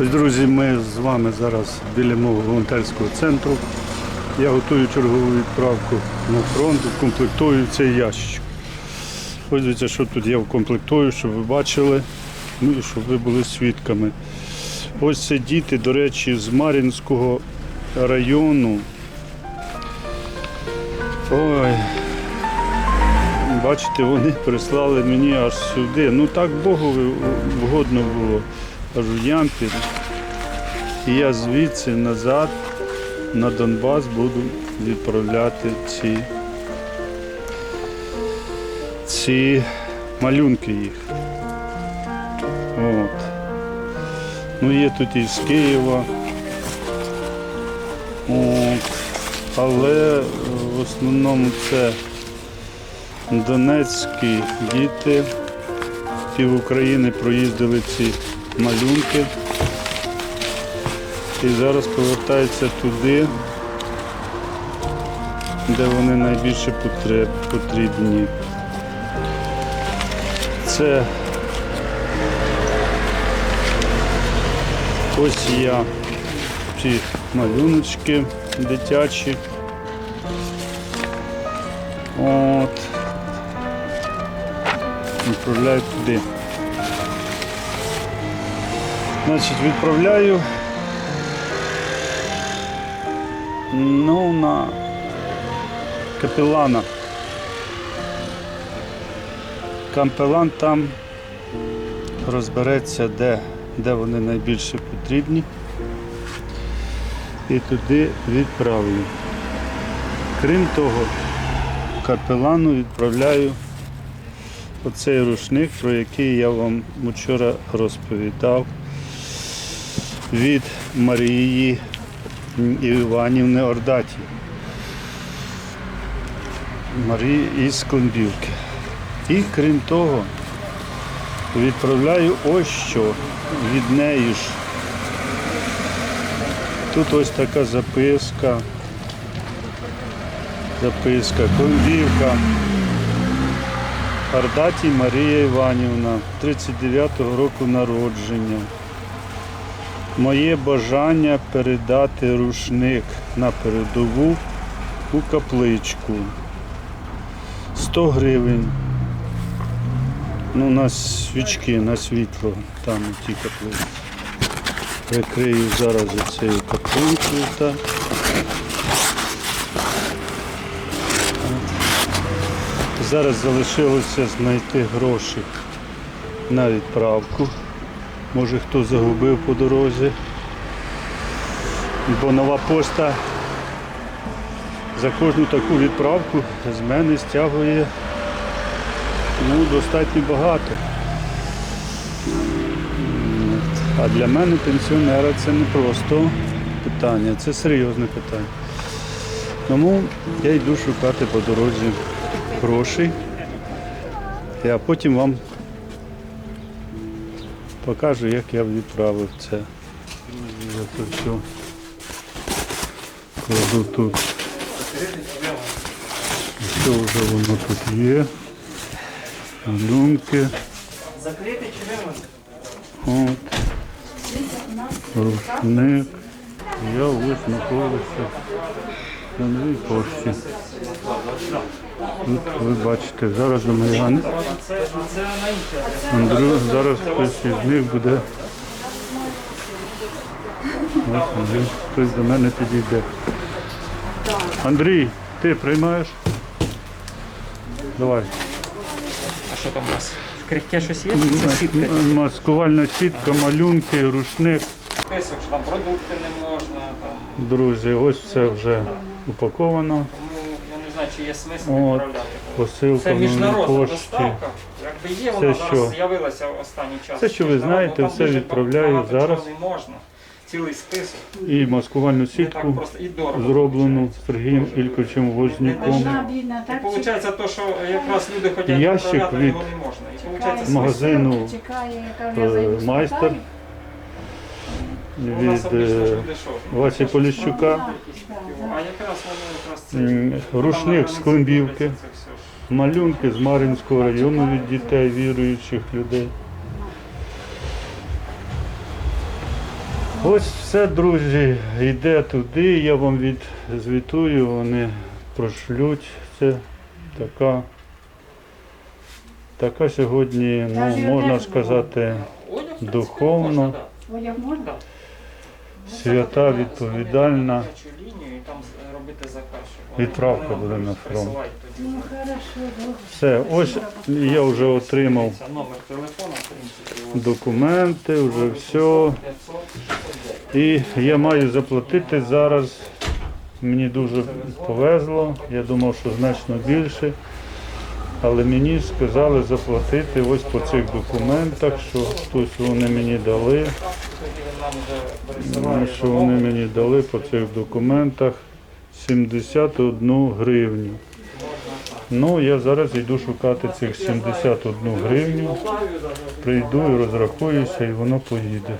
Друзі, ми з вами зараз біля мого волонтерського центру. Я готую чергову відправку на фронт, комплектую цей ящик. Ось що тут я вкомплектую, щоб ви бачили, ну і щоб ви були свідками. Ось це діти, до речі, з Мар'їнського району. Ой. Бачите, вони прислали мені аж сюди. Ну так Богові вгодно було. Ямпіль. І я звідси назад на Донбас буду відправляти ці, ці малюнки їх. От. Ну є тут і з Києва. От. Але в основному це донецькі діти. Пів України проїздили ці малюнки. І зараз повертаються туди, де вони найбільше потрібні. Це ось я ці малюночки дитячі. От. Відправляю туди. Значить, відправляю ну, на капелана. Капелан там розбереться, де, де вони найбільше потрібні. І туди відправлю. Крім того, капелану відправляю оцей рушник, про який я вам вчора розповідав від Марії Іванівни Ордаті. Марії із Климбівки. І крім того, відправляю ось що від неї ж. Тут ось така записка. Записка, Климбівка. Ордаті Марія Іванівна, 39-го року народження. Моє бажання передати рушник на передову у капличку. 100 гривень. Ну, на свічки, на світло, там у тій каплиці. Прикрию зараз цією каплинкою. Зараз залишилося знайти гроші на відправку. Може хто загубив по дорозі. Бо нова пошта за кожну таку відправку з мене стягує ну, достатньо багато. А для мене пенсіонера це не просто питання, це серйозне питання. Тому я йду шукати по дорозі грошей, а потім вам покажу, як я відправив це. Я це все кладу тут. Що вже воно тут є. Малюнки. Закрити чи вимити? От. Рушник. Я ось знаходився на новій пошті. Тут ви бачите, зараз до інше. Андрю, зараз хтось із них буде. Ось Андрій, хтось до мене підійде. Андрій, ти приймаєш? Давай. А що там у нас? Крихке щось є? Це сітка. Маскувальна сітка, малюнки, рушник. Список, що там продукти не можна. Друзі, ось це вже упаковано. Я не знаю, чи є смисл відправляти. Посилка Це міжнародна пошті. доставка. Якби є, вона Це зараз що? з'явилася в останній час. Це, що ви Міжнародна, знаєте, там все дуже відправляю багато зараз. чого Не можна. Цілий список. І маскувальну Не так сітку просто і дорого. зроблену виходить. Сергієм. Ільковичем Вознюком. бідна, І так виходить то, що якраз люди хочуть Ящик відправляти, від його не можна. І виходить магазину чекає, яка е, майстер нас від? Васі Поліщука. Рушник з Климбівки, малюнки з Мар'їнського району від дітей, віруючих людей. Ось все, друзі, йде туди, я вам відзвітую, вони прошлють. Це. Така, така сьогодні, ну, можна сказати, Одяг Свята, відповідальна. Відправка буде на фронт. Все, ось я вже отримав документи, вже все. І я маю заплатити зараз. Мені дуже повезло. Я думав, що значно більше. Але мені сказали заплатити ось по цих документах, що хтось вони мені дали. Що вони мені дали по цих документах 71 гривню. Ну, я зараз йду шукати цих 71 гривню. Прийду і розрахуюся, і воно поїде.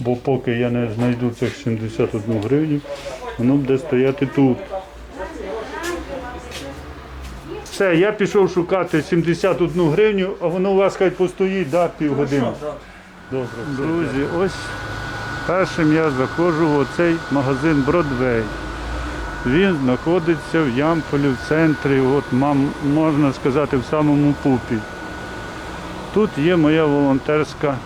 Бо поки я не знайду цих 71 гривню, воно буде стояти тут. Все, я пішов шукати 71 гривню, а воно у вас хай постоїть, да, півгодини. Добре. Друзі, ось першим я заходжу в оцей магазин Бродвей. Він знаходиться в Ямполі в центрі, от можна сказати, в самому пупі. Тут є моя волонтерська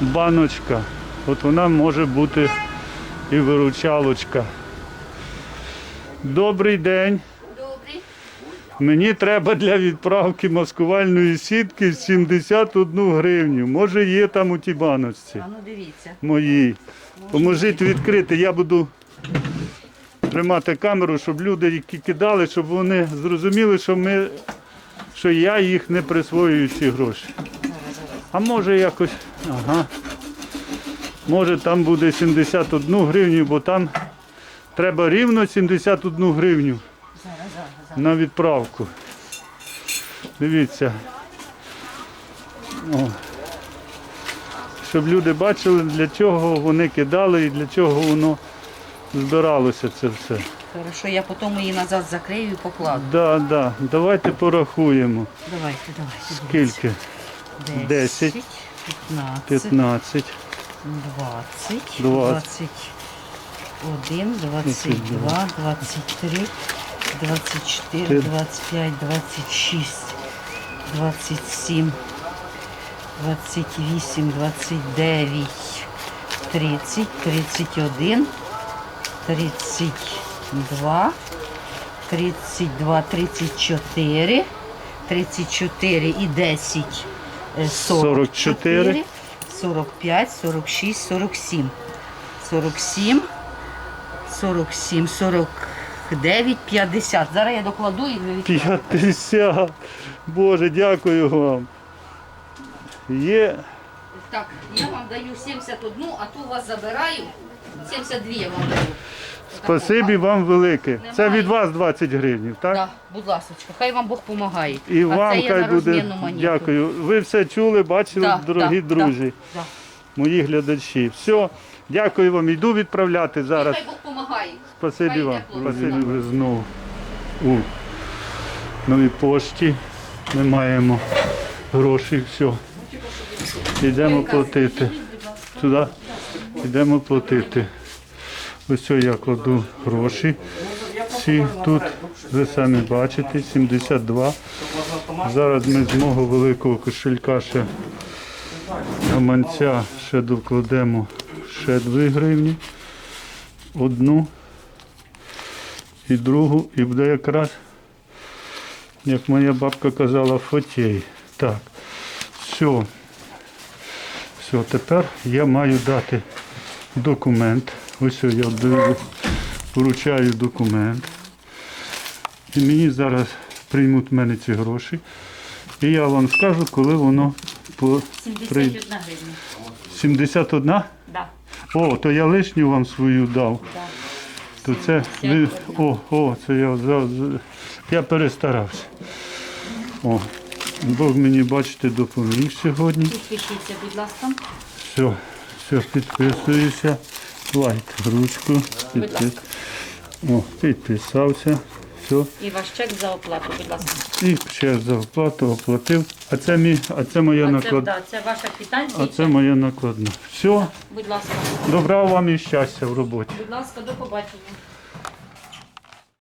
баночка. От вона може бути і виручалочка. Добрий день. Мені треба для відправки маскувальної сітки 71 гривню. Може є там у тій баночці А ну дивіться. моїй. Поможіть відкрити, я буду тримати камеру, щоб люди, які кидали, щоб вони зрозуміли, що ми, що я їх не присвоюю ці гроші. А може якось, ага. Може там буде 71 гривню, бо там треба рівно 71 гривню. На відправку. Дивіться. О. Щоб люди бачили, для чого вони кидали і для чого воно збиралося це все. Хорошо, я потім її назад закрию і покладу. Да, да. Давайте порахуємо. Давайте, давайте. Скільки? 10, 10, 15, 15, 20, 20, 21, 22, 23, 24, 25, 26, 27, 28, 29, 30, 31, 32, 32, 34, 34 і 10, е, 44, 45, 46, 47, 47, 47, 49, 50. Зараз я докладу і ви відкладете. 50. Боже, дякую вам. Є Так, я вам даю 71, а ту вас забираю. 72 я вам даю. спасибі вам велике. Це Немає. від вас 20 гривень, так? Так, будь ласка, хай вам Бог допомагає. І а вам це я хай на буде. розмінну монету. Дякую. Ви все чули, бачили, Да, дорогі да, друзі, да, да. мої глядачі. Все, дякую вам. Йду відправляти зараз. Хай Бог допомагає. Спасибі вам. Спасибі вже знову у новій пошті. Ми маємо гроші, все. Йдемо платити. Туди йдемо платити. Ось я кладу гроші. Всі тут, ви самі бачите, 72. Зараз ми з мого великого кошелька ще гаманця ще докладемо ще 2 гривні. Одну і другу, і буде якраз, як моя бабка казала, фотей. Так, все. Все, тепер я маю дати документ. Ось я вручаю документ. І мені зараз приймуть в мене ці гроші. І я вам скажу, коли воно по 71 гривня. 71? Да. О, то я лишню вам свою дав. То це ви. О, о, це я за, за- я перестарався. О, Бог мені, бачите, допоміг сьогодні. Підпишіться, будь ласка. Все, все, підписуюся. Лайк, ручку. Підпис... О, підписався. Все. І ваш чек за оплату, будь ласка. І ще за оплату оплатив. А це мій, а це моя А це, накладна. да, це ваша квитанція. А це моя накладна. Все. Будь ласка, Добра вам і щастя в роботі. будь ласка, до побачення.